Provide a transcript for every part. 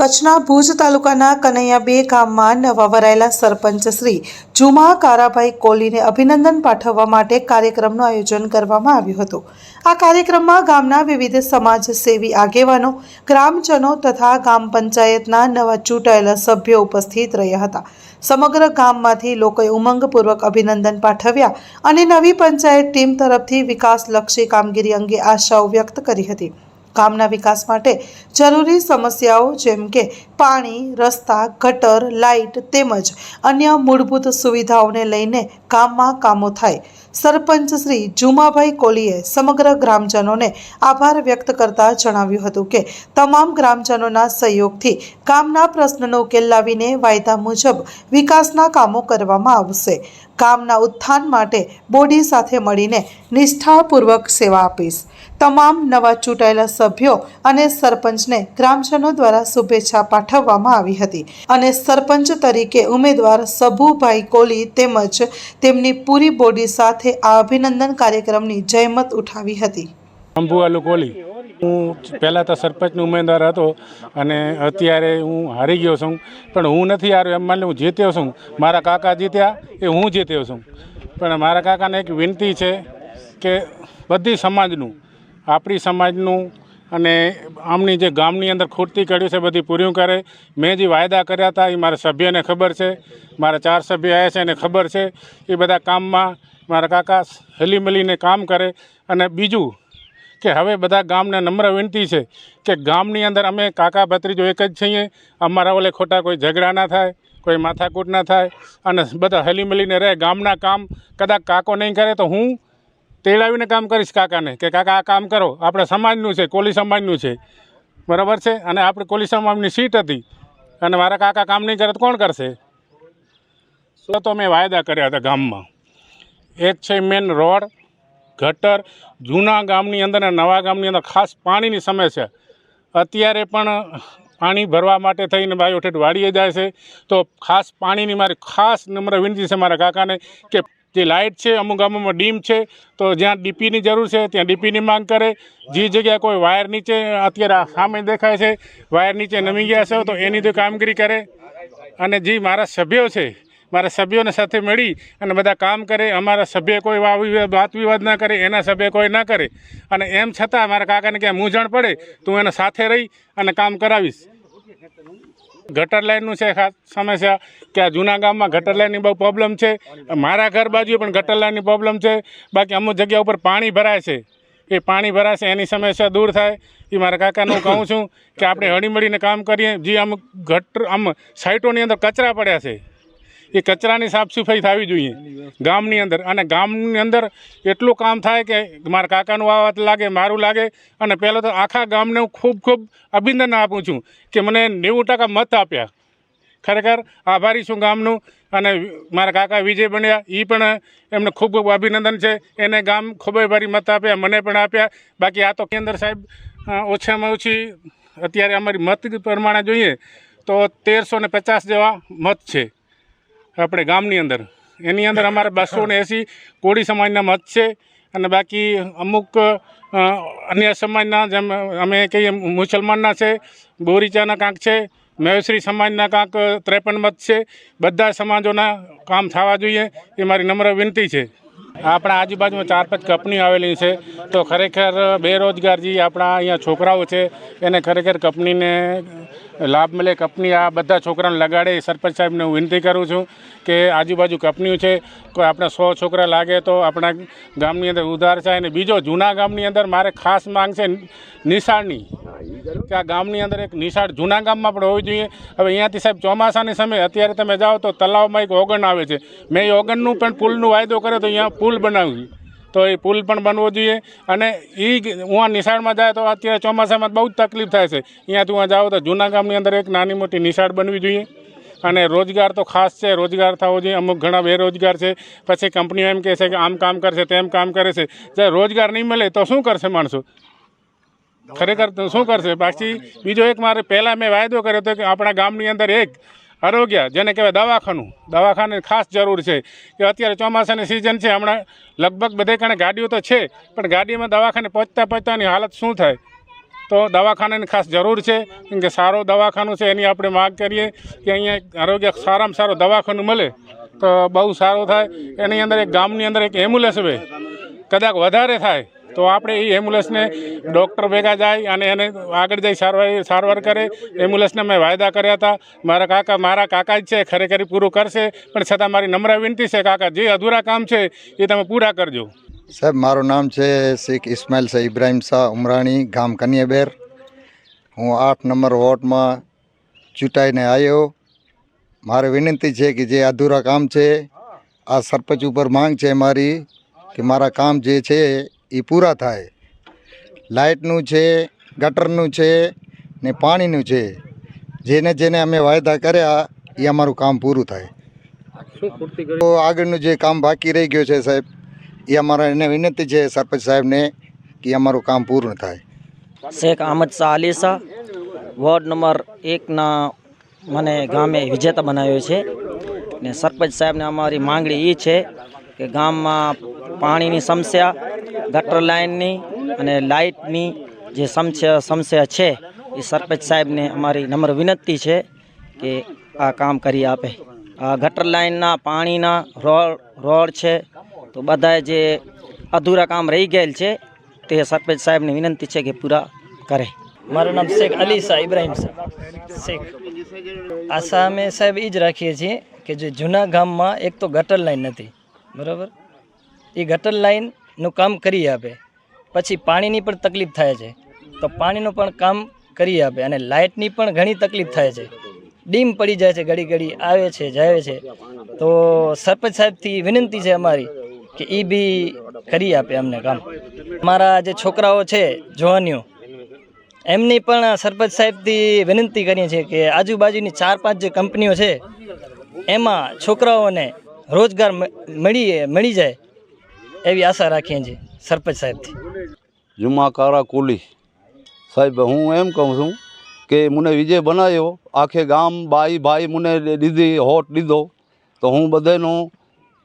કચ્છના ભુજ તાલુકાના કનૈયા બે ગામમાં નવા વરાયેલા સરપંચ શ્રી જુમા કારાભાઈ કોલીને અભિનંદન પાઠવવા માટે કાર્યક્રમનું આયોજન કરવામાં આવ્યું હતું. આ કાર્યક્રમમાં ગામના વિવિધ સમાજ સેવી આગેવાનો, ગ્રામજનો તથા ગામ પંચાયતના નવા ચૂંટાયેલા સભ્યો ઉપસ્થિત રહ્યા હતા. સમગ્ર ગામમાંથી લોકોએ ઉમંગપૂર્વક અભિનંદન પાઠવ્યા અને નવી પંચાયત ટીમ તરફથી વિકાસલક્ષી કામગીરી અંગે આશાઓ વ્યક્ત કરી હતી. ગામના વિકાસ માટે જરૂરી સમસ્યાઓ જેમ કે પાણી, રસ્તા, ગટર, લાઇટ તેમજ અન્ય મૂળભૂત સુવિધાઓને લઈને ગામમાં કામો થાય. સરપંચ શ્રી જુમાભાઈ કોલીએ સમગ્ર ગ્રામજનોને આભાર વ્યક્ત કરતા જણાવ્યું હતું કે તમામ ગ્રામજનોના સહયોગથી ગામના પ્રશ્નનો ઉકેલ લાવીને વાયદા મુજબ વિકાસના કામો કરવામાં આવશે. ગામના ઉત્થાન માટે બોડી સાથે મળીને નિષ્ઠાપૂર્વક સેવા આપીશ. તમામ નવા ચૂંટાયેલા સભ્યો અને સરપંચને ગ્રામજનો દ્વારા શુભેચ્છા પાઠવવામાં આવી હતી અને સરપંચ તરીકે ઉમેદવાર સભુભાઈ કોલી તેમજ તેમની પૂરી બોડી સાથે આ અભિનંદન કાર્યક્રમની જયમત ઉઠાવી હતી. અંબુઆલુ કોહલી. હું પહેલાં તો સરપંચનો ઉમેદવાર હતો અને અત્યારે હું હારી ગયો છું. પણ હું નથી હાર્યો એમ માની હું જીત્યો છું. મારા કાકા જીત્યા એ હું જીત્યો છું. પણ મારા કાકાને એક વિનંતી છે કે બધી સમાજનું, આપણી સમાજનું અને આમની જે ગામની અંદર ખૂટતી કર્યું છે, બધી પૂર્યું કરે. મેં જે વાયદા કર્યા હતા એ મારા સભ્યને ખબર છે. મારા ચાર સભ્ય આવ્યા છે એને ખબર છે. એ બધા કામમાં મારા કાકા હલી મળીને કામ કરે અને બીજું કે હવે બધા ગામને નમ્ર વિનંતી છે કે ગામની અંદર અમે કાકા ભત્રીજો એક જ છીએ. અમારા ઓલે ખોટા કોઈ ઝઘડા ના થાય, કોઈ માથાકૂટ ના થાય અને બધા હલી મળીને રહે. ગામના કામ કદાચ કાકો નહીં કરે તો હું તેડાવીને કામ કરીશ કાકાને કે કાકા આ કામ કરો. આપણે સમાજનું છે, કોલી સમાજનું છે. બરાબર છે? અને આપણે કોલી સમાજની સીટ હતી. અને મારા કાકા કામ નહીં કરે તો કોણ કરશે? તો તો મેં વાયદા કર્યા હતા ગામમાં. એક છે મેન રોડ, ગટર, જૂના ગામની અંદર અને નવા ગામની અંદર ખાસ પાણીની સમસ્યા અત્યારે પણ પાણી ભરવા માટે થઈને બાયો ઠેઠ વાળીએ જાય છે. તો ખાસ પાણીની મારી ખાસ નમ્ર વિનંતી છે મારા કાકાને કે જે લાઇટ છે, અમુક ગામોમાં ડીમ છે, તો જ્યાં ડીપીની જરૂર છે, ત્યાં ડીપીની માંગ કરે. જે જગ્યાએ કોઈ વાયર નીચે અત્યારે સામે દેખાય છે, વાયર નીચે નમી ગયા છે, તો એની તો કામગીરી કરે. અને જે મારા સભ્યો છે મારા સભ્યોને સાથે મળી અને બધા કામ કરે, અમારા સભ્ય કોઈ વા- વિવાદ- વાત વિવાદ ના કરે, એના સભ્ય કોઈ ના કરે. અને એમ છતાં મારા કાકાને ક્યાં મૂંઝણ પડે, તો હું એના સાથે રહી અને કામ કરાવીશ. ગટર લાઇનનું છે ખાસ સમસ્યા કે આ જૂના ગામમાં ગટર લાઇનની બહુ પ્રોબ્લેમ છે. મારા ઘર બાજુએ પણ ગટર લાઇનની પ્રોબ્લેમ છે. બાકી અમુક જગ્યા ઉપર પાણી ભરાય છે. એ પાણી ભરાશે, એની સમસ્યા દૂર થાય. એ મારા કાકાને હું કહું છું કે આપણે હળીમળીને કામ કરીએ. જે અમુક ગટર, આમ સાઇટોની અંદર કચરા પડ્યા છે. એ કચરાની સાફ સફાઈ થવી જોઈએ. ગામની અંદર. અને ગામની અંદર એટલું કામ થાય કે મારા કાકાનું આ વાત લાગે મારું લાગે. અને પહેલાં તો આખા ગામને હું ખૂબ ખૂબ અભિનંદન આપું છું કે મને નેવું ટકા મત આપ્યા. ખરેખર આભારી છું ગામનું. અને મારા કાકા વિજય બન્યા એ પણ એમને ખૂબ ખૂબ અભિનંદન છે. એને ગામ ખૂબ ભારી મત આપ્યા મને પણ આપ્યા. બાકી આ તો કેન્દ્ર સાહેબ ઓછામાં ઓછી અત્યારે અમારી મત પ્રમાણે જોઈએ તો તેરસો ને પચાસ જેવા મત છે. આપણે ગામની અંદર. એની અંદર અમારે બસો ને એંસી કોળી સમાજના મત છે અને બાકી અમુક અન્ય સમાજના જેમ અમે કહીએ મુસલમાનના છે, બોરીચાના કાંક છે મહેશ્રી સમાજના કાંક ત્રેપન મત છે. બધા સમાજોના કામ થવા જોઈએ એ મારી નમ્ર વિનંતી છે. આપણા આજુબાજુમાં ચાર પાંચ કંપનીઓ આવેલી છે, તો ખરેખર બેરોજગાર જે આપણા અહીંયા છોકરાઓ છે, એને ખરેખર કંપનીને લાભ મળે કંપની આ બધા છોકરાને લગાડે, એ સરપંચ સાહેબને હું વિનંતી કરું છું કે આજુબાજુ કંપનીઓ છે, કોઈ આપણે સો છોકરા લાગે તો આપણા ગામની અંદર ઉધાર થાય અને બીજો જૂના ગામની અંદર મારે ખાસ માંગ છે નિશાળની. કે આ ગામની અંદર એક નિશાળ જૂના ગામમાં પણ હોવી જોઈએ. હવે અહીંયાથી સાહેબ ચોમાસાની સમયે અત્યારે તમે જાઓ તો તલાવમાં એક ઓગણ આવે છે. મેં એ ઓગણનું પણ પુલનું વાયદો કર્યો તો અહીંયા પુલ બનાવ્યું તો એ પુલ પણ બનવો જોઈએ. અને એ હું નિશાળમાં જાય તો અત્યારે ચોમાસામાં બહુ જ તકલીફ થાય છે. અહીંયાથી હું જાઓ તો જૂના ગામની અંદર એક નાની મોટી નિશાળ બનવી જોઈએ. અને રોજગાર તો ખાસ છે, રોજગાર થવો જોઈએ. અમુક ઘણા બેરોજગાર છે. પછી કંપનીઓ એમ કહે છે કે આમ કામ કરશે, તેમ કામ કરે છે. જ્યારે રોજગાર નહીં મળે તો શું કરશે માણસો? ખરેખર શું કરશે? પાછી બીજો એક મારે પહેલાં મેં વાયદો કર્યો હતો કે આપણા ગામની અંદર એક આરોગ્ય, જેને કહેવાય દવાખાનું. દવાખાને ખાસ જરૂર છે. કે અત્યારે ચોમાસાની સિઝન છે, હમણાં લગભગ બધે કારણે ગાડીઓ તો છે, પણ ગાડીમાં દવાખાને પહોંચતા પહોંચતાની હાલત શું થાય? તો દવાખાનાની ખાસ જરૂર છે, કેમ કે સારો દવાખાનું છે, એની આપણે માગ કરીએ કે અહીંયા આરોગ્ય સારામાં સારું દવાખાનું મળે, તો બહુ સારું થાય. એની અંદર એક ગામની અંદર એક એમ્બ્યુલન્સ હોય. કદાચ વધારે થાય તો આપણે એ એમ્બ્યુલન્સને ડૉક્ટર ભેગા જાય અને એને આગળ જઈ સારવાર સારવાર કરે. એમ્બ્યુલન્સને મેં વાયદા કર્યા હતા. મારા કાકા મારા કાકા જ છે, ખરેખર પૂરું કરશે. પણ છતાં મારી નમ્ર વિનંતી છે, કાકા, જે અધૂરા કામ છે, એ તમે પૂરા કરજો. સાહેબ, મારું નામ છે શેખ ઇસ્માઇલ શાહ ઇબ્રાહિમ શાહ ઉમરાણી, ગામ કનિયાબેર. હું આઠ નંબર વોર્ડમાં ચૂંટાઈને આવ્યો. મારે વિનંતી છે કે જે અધૂરા કામ છે, આ સરપંચ ઉપર માંગ છે મારી, કે મારા કામ જે છે એ પૂરા થાય. લાઇટનું છે ગટરનું છે ને પાણીનું છે. જેને જેને અમે વાયદા કર્યા એ અમારું કામ પૂરું થાય. તો આગળનું જે કામ બાકી રહી ગયું છે સાહેબ એ અમારા એને વિનંતી છે સરપંચ સાહેબને કે અમારું કામ પૂર્ણ થાય. શેખ અહમદ શાહ અલી શાહ વોર્ડ નંબર એકના મને ગામે વિજેતા બનાવ્યો છે. ને સરપંચ સાહેબને અમારી માંગણી એ છે કે ગામમાં પાણીની સમસ્યા ગટર લાઇનની અને લાઇટની જે સમસ્યા સમસ્યા છે, એ સરપંચ સાહેબને અમારી નમ્ર વિનંતી છે કે આ કામ કરી આપે. આ ગટર લાઇનના પાણીના રોડ રોડ છે, તો બધા જે અધૂરા કામ રહી ગયેલ છે, તે સરપંચ સાહેબને વિનંતી છે કે પૂરા કરે. મારું નામ શેખ અલી શાહ ઇબ્રાહિમ શાહ. શેખ. આશા અમે સાહેબ એ જ રાખીએ છીએ કે જે જૂના ગામમાં એક તો ગટર લાઈન નથી બરાબર? એ ગટર લાઈનનું કામ કરી આપે. પછી પાણીની પણ તકલીફ થાય છે. તો પાણીનું પણ કામ કરી આપે અને લાઇટની પણ ઘણી તકલીફ થાય છે. ડીમ પડી જાય છે ઘડી ઘડી, આવે છે, જાય છે. તો સરપંચ સાહેબથી વિનંતી છે અમારી કે એ બી કરી આપે અમને કામ. મારા જે છોકરાઓ છે, જોવાનીઓ, એમની પણ સરપંચ સાહેબથી વિનંતી કરીએ છીએ કે આજુબાજુની ચાર પાંચ જે કંપનીઓ છે, એમાં છોકરાઓને રોજગાર મ- મળી મળી જાય. એવી આશા રાખીએ છીએ સરપંચ સાહેબથી. જુમા કારા કોલી. સાહેબ હું એમ કહું છું કે મને વિજય બનાવ્યો. આખે ગામ બાઈ ભાઈ મને દીધી હોટ દીધો. તો હું બધાનો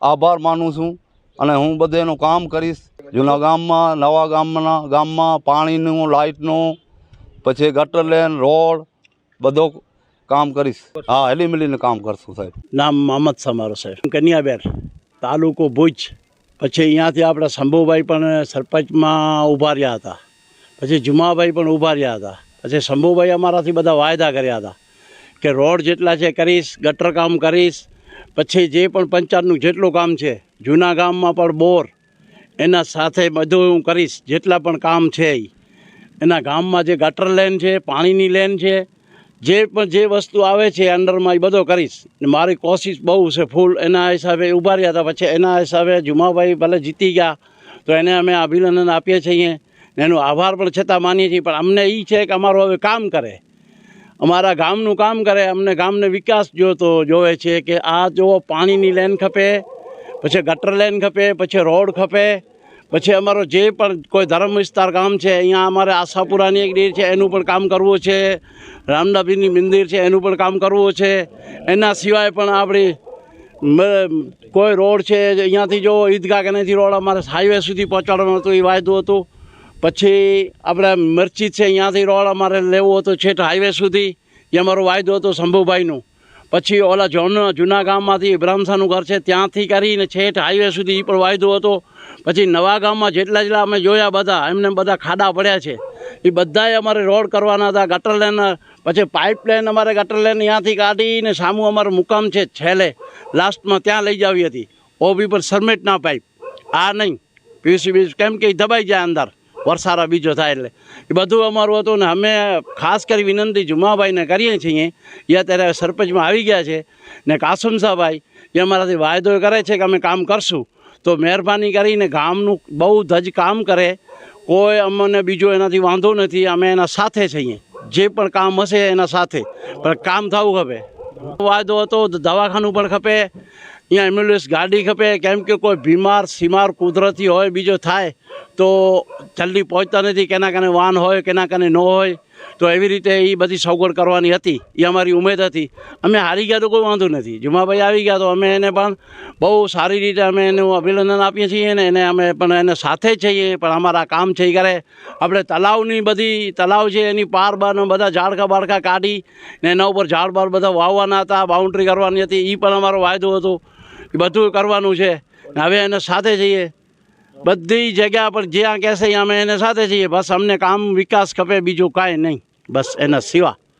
આભાર માનું છું અને હું બધાનું કામ કરીશ. જૂના ગામમાં નવા ગામના ગામમાં પાણીનું લાઇટનું પછી ગટર લેન રોડ બધો કામ કરીશ. હા હેલી મિલીને કામ કરશું સાહેબ. નામ મોહમ્મદ સમારો સાહેબ. કન્યાબેર તાલુકો ભુજ. પછી અહીંયાથી આપણે શંભુભાઈ પણ સરપંચમાં ઊભા રહ્યા હતા. પછી જુમાભાઈ પણ ઊભા રહ્યા હતા. પછી શંભુભાઈ અમારાથી બધા વાયદા કર્યા હતા કે રોડ જેટલા છે કરીશ, ગટર કામ કરીશ. પછી જે પણ પંચાયતનું જેટલું કામ છે, જૂના ગામમાં પણ બોર, એના સાથે બધું હું કરીશ, જેટલા પણ કામ છે. એના ગામમાં જે ગટર લેન છે, પાણીની લેન છે જે પણ જે વસ્તુ આવે છે અંડરમાં એ બધો કરીશ. મારી કોશિશ બહુ છે ફૂલ. એના હિસાબે ઊભા રહ્યા હતા. પછી એના હિસાબે જુમાભાઈ ભલે જીતી ગયા, તો એને અમે અભિનંદન આપીએ છીએ એનો આભાર પણ છતાં માનીએ છીએ. પણ અમને એ છે કે અમારું હવે કામ કરે. અમારા ગામનું કામ કરે. અમને ગામને વિકાસ જોતો જોવે છે કે આ જો પાણીની લેન ખપે, પછી ગટર લેન ખપે, પછી રોડ ખપે પછી અમારો જે પણ કોઈ ધર્મ વિસ્તાર ગામ છે, અહીંયા અમારે આશાપુરાની એક ડેર છે, એનું પણ કામ કરવું છે. રામદાબીની મંદિર છે, એનું પણ કામ કરવું છે. એના સિવાય પણ આપણી કોઈ રોડ છે અહીંયાથી જો ઈદગાહ કેનેથી રોડ અમારે હાઈવે સુધી પહોંચાડવાનો હતો, એ વાયદો હતો. પછી આપણે મરચી છે, અહીંયાથી રોડ અમારે લેવો હતો છેઠ હાઈવે સુધી. એ અમારો વાયદો હતો શંભુભાઈનો. પછી ઓલા જૂના જૂના ગામમાંથી ઇબ્રાહિમશાહનું ઘર છે, ત્યાંથી કરીને છેઠ હાઈવે સુધી એ પણ વાયદો હતો. પછી નવા ગામમાં જેટલા જેટલા અમે જોયા બધા, એમને બધા ખાડા પડ્યા છે. એ બધાએ અમારે રોડ કરવાના હતા, ગટર લેન પછી પાઇપ લાઇન અમારે ગટર લેન ત્યાંથી કાઢીને સામું અમારું મુકામ છે છેલ્લે. લાસ્ટમાં ત્યાં લઈ જાવી હતી. ઓબી પર સરમેટના પાઇપ. આ નહીં. પીયુસી બીજ કેમ કે દબાઈ જાય અંદર. વરસારા બીજો થાય એટલે. એ બધું અમારું હતું ને અમે ખાસ કરી વિનંતી જુમાભાઈને કરીએ છીએ. એ અત્યારે સરપંચમાં આવી ગયા છે. ને કાસમ સાહભાઈ એ અમારાથી વાયદો કરે છે કે અમે કામ કરશું. તો મહેરબાની કરીને ગામનું બહુ ધજ કામ કરે. કોઈ અમને બીજો એનાથી વાંધો નથી, અમે એના સાથે છીએ. જે પણ કામ હશે એના સાથે. પણ કામ થવું ખપે. વાયદો હતો દવાખાનું પણ ખપે, અહીંયા એમ્બ્યુલન્સ ગાડી ખપે. કેમ કે કોઈ બીમાર, સીમાર, કુદરતી હોય, બીજો થાય, તો જલ્દી પહોંચતા નથી, કેના કને વાહન હોય, કેના કને ન હોય. તો એવી રીતે એ બધી સગવડ કરવાની હતી. એ અમારી ઉમેદ હતી. અમે હારી ગયા તો કોઈ વાંધો નથી. જુમાભાઈ આવી ગયા તો અમે એને પણ બહુ સારી રીતે અમે એનું અભિનંદન આપીએ છીએ ને એને અમે પણ એને સાથે છીએ. પણ અમારા કામ છે ઘરે. આપણે તલાવની બધી તલાવ છે, એની પાર બાર બધા ઝાડકા બાળકા કાઢી ને એના ઉપર ઝાડ બાર બધા વાવવાના હતા બાઉન્ડ્રી કરવાની હતી. એ પણ અમારો વાયદો હતો. એ બધું કરવાનું છે. હવે એને સાથે જઈએ બધી જગ્યા પર જ્યાં કહેશે અમે એને સાથે છીએ. બસ અમને કામ વિકાસ ખપે, બીજું કાંઈ નહીં. બસ એના સિવા.